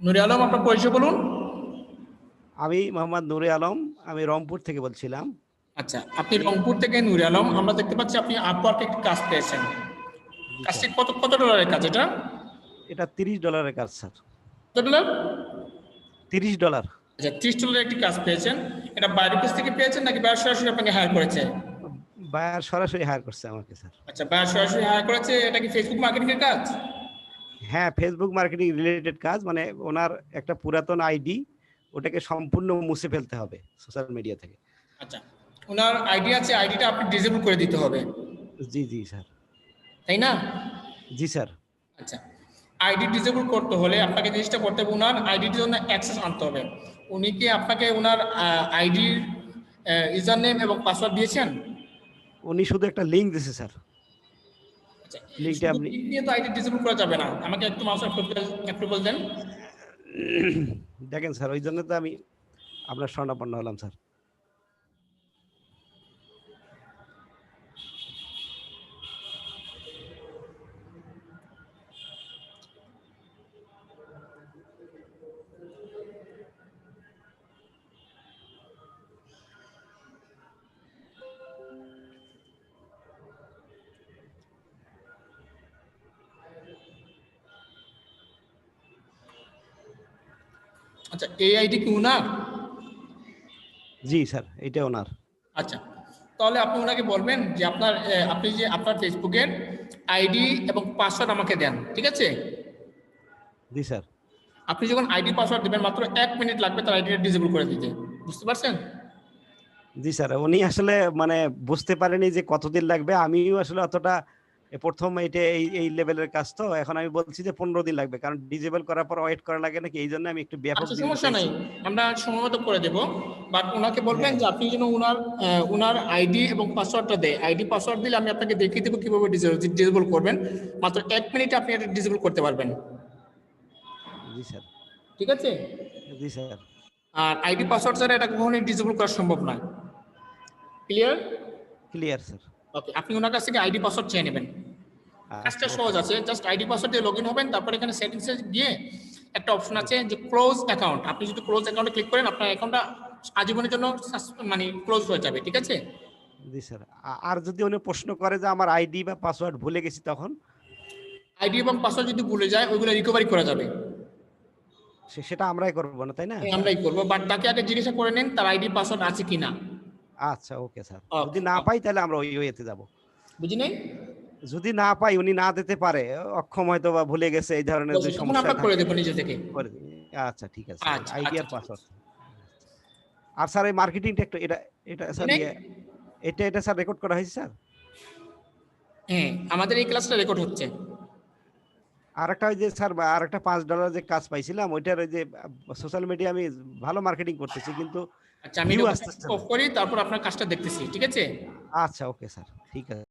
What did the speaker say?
নুরে আলম আপনার পরিচয় বলুন। আমি মোহাম্মদ নুরে আলম আমি রংপুর থেকে বলছিলাম। আচ্ছা আপনি রংপুর থেকে নুরে আলম আমরা দেখতে পাচ্ছি আপনি আপওয়ার্কে একটি কাজ পেয়েছেন। কাজটি কত কত ডলারের কাজ এটা? এটা তিরিশ ডলারের কাজ স্যার। কত ডলার তিরিশ ডলার আচ্ছা ত্রিশ ডলারের একটি কাজ পেয়েছেন। এটা বাইরের কাছ থেকে পেয়েছেন নাকি বাইরে সরাসরি আপনাকে হায়ার করেছে? বায়ার সরাসরি হায়ার করছে আমাকে স্যার। আচ্ছা বাইরে সরাসরি হায়ার করেছে এটা কি ফেসবুক মার্কেটিং এর কাজ? হ্যাঁ ফেসবুক মার্কেটিং রিলেটেড কাজ মানে ওনার একটা পুরাতন আইডি ওটাকে সম্পূর্ণ মুছে ফেলতে হবে সোশ্যাল মিডিয়া থেকে। আচ্ছা ওনার আইডি আছে আইডিটা আপনি ডিসেবল করে দিতে হবে। জি জি স্যার। তাই না? জি স্যার। আচ্ছা আইডি ডিসেবল করতে হলে আপনাকে জিনিসটা করতে হবে ওনার আইডির জন্য অ্যাক্সেস আনতে হবে। উনি কি আপনাকে ওনার আইডির ইউজার নেম এবং পাসওয়ার্ড দিয়েছেন? উনি শুধু একটা লিঙ্ক দিয়েছে স্যার। শুধু আপনি- দিয়ে তো আইডি ডিসেবল করা যাবে না। আমাকে একটু মাউস অ্যাপ্রুভাল দেন। দেখেন স্যার ওই জন্য তো আমি আপনার স্বর্ণাপন্ন হলাম স্যার। আচ্ছা এই আইডি কি ওনার জি স্যার এটা ওনার। আচ্ছা তাহলে আপনি ওনাকে বলবেন যে আপনার আপনি যে আপনার ফেসবুকের আইডি এবং পাসওয়ার্ড আমাকে দেন ঠিক আছে? জি স্যার। আপনি যখন আইডি পাসওয়ার্ড দেবেন মাত্র এক মিনিট লাগবে তার আইডিটা ডিসেবল করে দিতে বুঝতে পারছেন? জি স্যার উনি আসলে মানে বুঝতে পারেনি যে কতদিন লাগবে আমিও আসলে অতটা প্রথম এটা এই এই লেভেলের কাজ তো। এখন আমি বলছি যে পনেরো দিন লাগবে কারণ ডিজেবল করার পর ওয়েট করা লাগে নাকি? এই জন্য আমি একটু ব্যাপক আচ্ছা সমস্যা নাই। আমরা সময় মতো করে দেবো। বাট ওনাকে বলবেন যে আপনি যেন ওনার ওনার আইডি এবং পাসওয়ার্ডটা দেয়। আইডি পাসওয়ার্ড দিলে আমি আপনাকে দেখিয়ে দেবো কীভাবে ডিজেবল করবেন। মাত্র এক মিনিটে আপনি এটা ডিজেবল করতে পারবেন। জি স্যার। ঠিক আছে? জি স্যার। আর আইডি পাসওয়ার্ড ছাড়া এটা কখনোই ডিজেবল করা সম্ভব নয়। Clear clear sir. ওকে আপনি ওনার কাছ থেকে আইডি পাসওয়ার্ড চেয়ে নেবেন। কাজটা সহজ আছে জাস্ট আইডি পাসওয়ার্ড দিয়ে লগ ইন হবেন তারপর এখানে সেটিংসে গিয়ে একটা অপশন আছে যে ক্লোজ অ্যাকাউন্ট আপনি যদি ক্লোজ অ্যাকাউন্টে ক্লিক করেন আপনার অ্যাকাউন্টটা আজীবনের জন্য মানে ক্লোজ হয়ে যাবে ঠিক আছে? জি স্যার আর যদি উনি প্রশ্ন করে যে আমার আইডি বা পাসওয়ার্ড ভুলে গেছি তখন? আইডি এবং পাসওয়ার্ড যদি ভুলে যায় ওইগুলো রিকভারি করা যাবে। সেটা আমরাই করব না তাই না? আমরাই করব বাট তাকে আগে জিজ্ঞাসা করে নেন তার আইডি পাসওয়ার্ড আছে কিনা। আচ্ছা ওকে স্যার যদি না পাই তাহলে আমরা ওই ওয়েতে যাব। বুঝি নেই? যদি না পাই উনি না দিতে পারে অক্ষম হয়তো বা ভুলে গেছে এই ধরনের তখন সমস্যা করে দেবো নিজে থেকে। করে। আচ্ছা ঠিক আছে। আচ্ছা, আইডি আর আচ্ছা, পাসওয়ার্ড আর স্যার এই মার্কেটিংটা একটু এটা এটা স্যার মানে? ইয়ে, এটা এটা স্যার রেকর্ড করা হয়েছে স্যার? হ্যাঁ আমাদের এই ক্লাসটা রেকর্ড হচ্ছে। আর একটা ওই যে স্যার আর একটা পাঁচ ডলার যে কাজ পাইছিলাম ওইটার ওই যে সোশ্যাল মিডিয়া আমি ভালো মার্কেটিং করতেছি কিন্তু আচ্ছা আমি অফ করি তারপর আপনার কাজটা দেখতেছি ঠিক আছে? আচ্ছা ওকে স্যার ঠিক আছে।